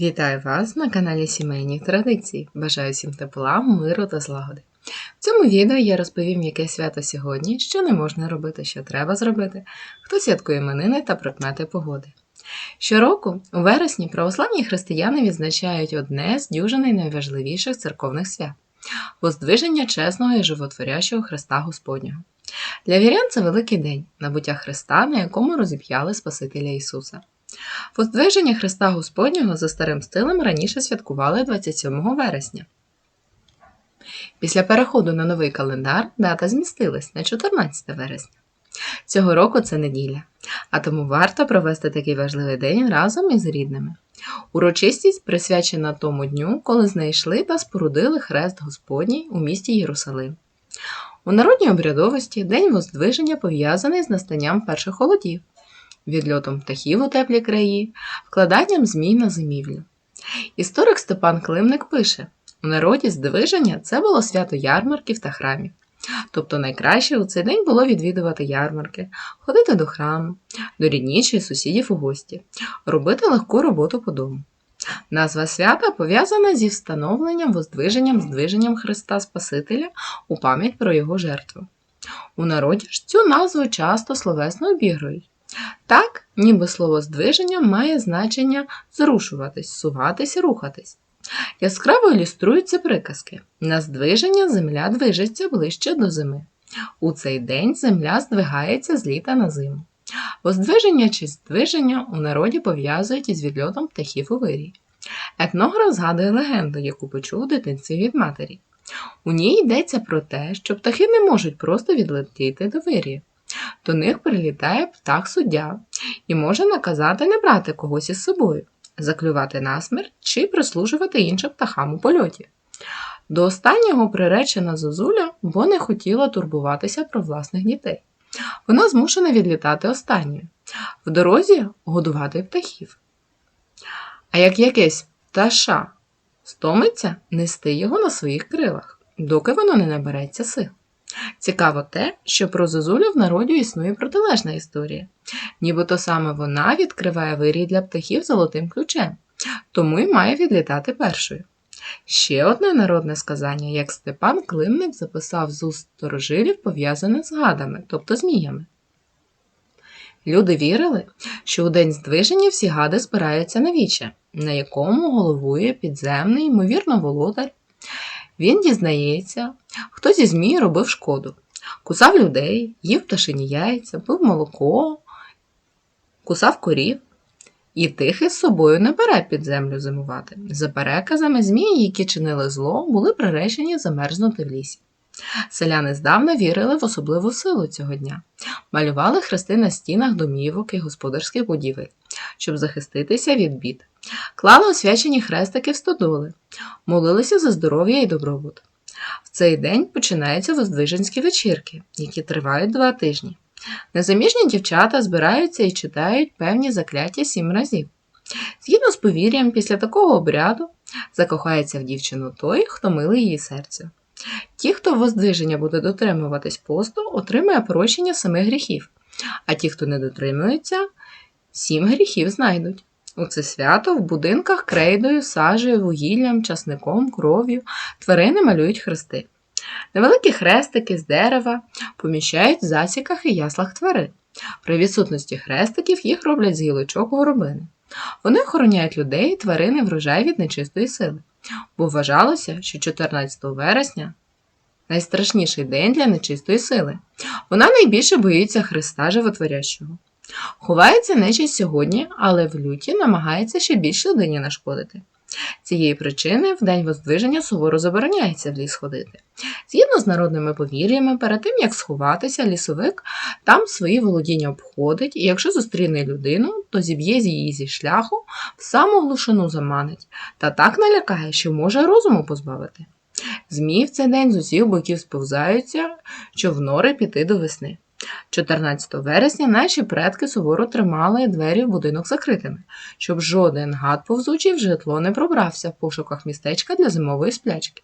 Вітаю вас на каналі Сімейні Традиції. Бажаю всім тепла, миру та злагоди. В цьому відео я розповім, яке свято сьогодні, що не можна робити, що треба зробити, хто святкує іменини та прикмети погоди. Щороку, у вересні, православні християни відзначають одне з дюжини найважливіших церковних свят воздвиження чесного і животворящого Христа Господнього. Для вірян це великий день, набуття Христа, на якому розіп'яли Спасителя Ісуса. Воздвиження Христа Господнього за старим стилем раніше святкували 27 вересня. Після переходу на новий календар дата змістилась на 14 вересня. Цього року це неділя, а тому варто провести такий важливий день разом із рідними. Урочистість присвячена тому дню, коли знайшли та спорудили хрест Господній у місті Єрусалим. У народній обрядовості День Воздвиження пов'язаний з настанням перших холодів, відльотом птахів у теплі краї, вкладанням змій на зимівлю. Історик Степан Климник пише: у народі здвиження це було свято ярмарків та храмів. Тобто найкраще у цей день було відвідувати ярмарки, ходити до храму, до ріднічої сусідів у гості, робити легку роботу по дому. Назва свята пов'язана зі встановленням воздвиженням здвиженням Христа Спасителя у пам'ять про його жертву. У народі ж цю назву часто словесно обігрують. Так, ніби слово здвиження має значення зрушуватись, суватись, рухатись. Яскраво ілюструються приказки. На здвиження земля движеться ближче до зими. У цей день земля здвигається з літа на зиму. Воздвиження чи здвиження у народі пов'язують із відльотом птахів у вирі. Етнограф згадує легенду, яку почув у дитинстві від матері. У ній йдеться про те, що птахи не можуть просто відлетіти до вирі. До них прилітає птах суддя і може наказати не брати когось із собою, заклювати насмерть чи прислужувати іншим птахам у польоті. До останнього приречена Зозуля, бо не хотіла турбуватися про власних дітей. Вона змушена відлітати останньою, в дорозі годувати птахів. А як якесь пташа стомиться нести його на своїх крилах, доки воно не набереться сил. Цікаво те, що про Зозулю в народі існує протилежна історія. Нібито саме вона відкриває вирій для птахів золотим ключем, тому й має відлітати першою. Ще одне народне сказання, як Степан Климник записав з уст сторожилів, пов'язане з гадами, тобто зміями. Люди вірили, що у день здвиження всі гади спираються на віче, на якому головує підземний, ймовірно, володар. Він дізнається, хто зі змій робив шкоду, кусав людей, їв пташині яйця, пив молоко, кусав корів. І тих із собою не бере під землю зимувати. За переказами, змії, які чинили зло, були приречені замерзнути в лісі. Селяни здавна вірили в особливу силу цього дня, малювали хрести на стінах домівок і господарських будівель, щоб захиститися від бід, клали освячені хрестики в стодоли, молилися за здоров'я і добробут. В цей день починаються воздвиженські вечірки, які тривають два тижні. Незаміжні дівчата збираються і читають певні закляття сім разів. Згідно з повір'ям, після такого обряду закохається в дівчину той, хто милий її серце. Ті, хто воздвиження буде дотримуватись посту, отримає прощення семи гріхів, а ті, хто не дотримується, сім гріхів знайдуть. У це свято в будинках крейдою, сажею, вугіллям, часником, кров'ю тварини малюють хрести. Невеликі хрестики з дерева поміщають в засіках і яслах тварин. При відсутності хрестиків їх роблять з гілочок горобини. Вони охороняють людей і тварини врожай від нечистої сили, бо вважалося, що 14 вересня найстрашніший день для нечистої сили. Вона найбільше боїться Христа Животворящого. Ховається нечисть сьогодні, але в люті намагається ще більш людині нашкодити. Цієї причини в день воздвиження суворо забороняється в ліс ходити. Згідно з народними повір'ями, перед тим як сховатися, лісовик там свої володіння обходить, і якщо зустріне людину, то зіб'є з її зі шляху, в саму глушину заманить, та так налякає, що може розуму позбавити. Змії в цей день з усіх боків сповзаються, що в нори піти до весни. 14 вересня наші предки суворо тримали двері в будинок закритими, щоб жоден гад повзучий в житло не пробрався в пошуках містечка для зимової сплячки.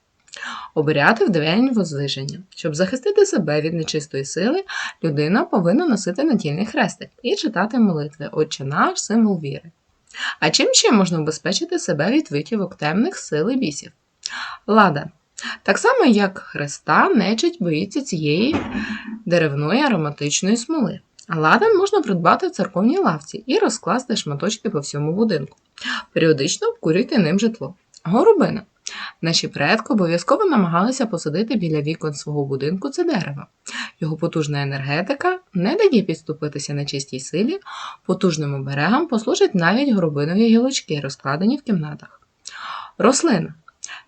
Обряти в день возвиження. Щоб захистити себе від нечистої сили, людина повинна носити натільний хрестик і читати молитви Отче наш, символ віри. А чим ще можна убезпечити себе від витівок темних сил і бісів? Лада. Так само, як Христа, нечить боїться цієї деревної ароматичної смоли. Ладан можна придбати в церковній лавці і розкласти шматочки по всьому будинку. Періодично обкурюйте ним житло. Горобина. Наші предки обов'язково намагалися посадити біля вікон свого будинку це дерево. Його потужна енергетика не дає підступитися на чистій силі, потужним оберегам послужать навіть горобинові гілочки, розкладені в кімнатах. Рослина.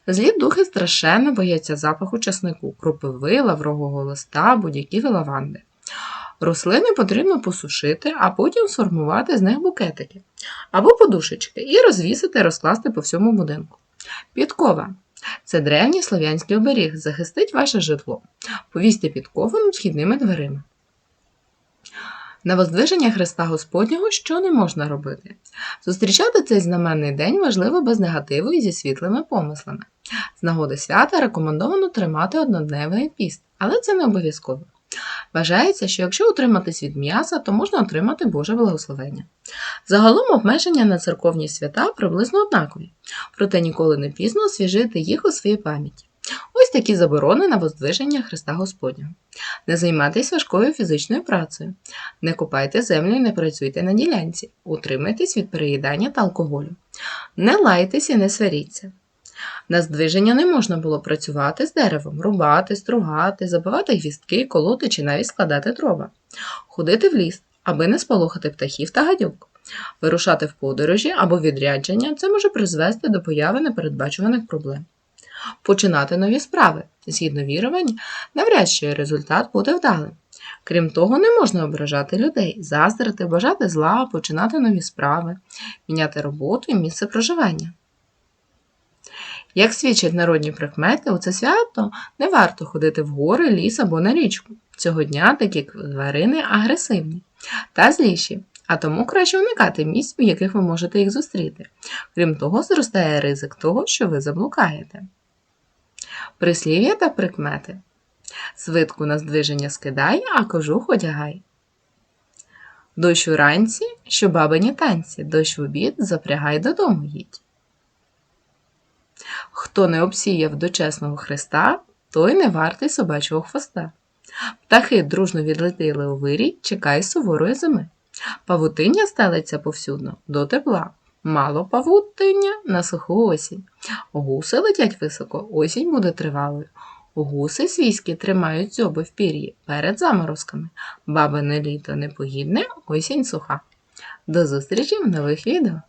Злі духи страшенно бояться запаху часнику, кропиви, лаврового листа, будь-яків і лаванди. Рослини потрібно посушити, а потім сформувати з них букетики або подушечки і розвісити, розкласти по всьому будинку. Підкова це древній слов'янський оберіг, захистить ваше житло. Повісьте підкову над вхідними дверима. На воздвиження Христа Господнього що не можна робити? Зустрічати цей знаменний день важливо без негативу і зі світлими помислами. З нагоди свята рекомендовано тримати однодневний піст, але це не обов'язково. Вважається, що якщо утриматись від м'яса, то можна отримати Боже благословення. Загалом обмеження на церковні свята приблизно однакові, проте ніколи не пізно освіжити їх у своїй пам'яті. Ось такі заборони на воздвиження Христа Господнього. Не займайтесь важкою фізичною працею, не копайте землю і не працюйте на ділянці, утримайтесь від переїдання та алкоголю. Не лайтесь і не сваріться. На здвиження не можна було працювати з деревом, рубати, стругати, забивати гвістки, колоти чи навіть складати дрова, ходити в ліс, аби не сполохати птахів та гадюк. Вирушати в подорожі або відрядження це може призвести до появи непередбачуваних проблем. Починати нові справи. Згідно вірувань, навряд чи результат буде вдалим. Крім того, не можна ображати людей, заздрити, бажати зла, починати нові справи, міняти роботу і місце проживання. Як свідчать народні прикмети, у це свято не варто ходити в гори, ліс або на річку. Цього дня такі тварини агресивні та зліші, а тому краще уникати місць, в яких ви можете їх зустріти. Крім того, зростає ризик того, що ви заблукаєте. Прислів'я та прикмети. Свитку на здвиження скидай, а кожух одягай. Дощ уранці, що бабині танці, дощ в обід запрягай додому їдь. Хто не обсіяв дочесного Христа, той не вартий собачого хвоста. Птахи дружно відлетіли у вирій, чекай суворої зими. Павутиння стелиться повсюдно до тепла. Мало павутиння на суху осінь. Гуси летять високо, осінь буде тривалою. Гуси свійські тримають зьоби в пір'ї перед заморозками. Бабине літо непогідне, осінь суха. До зустрічі в нових відео!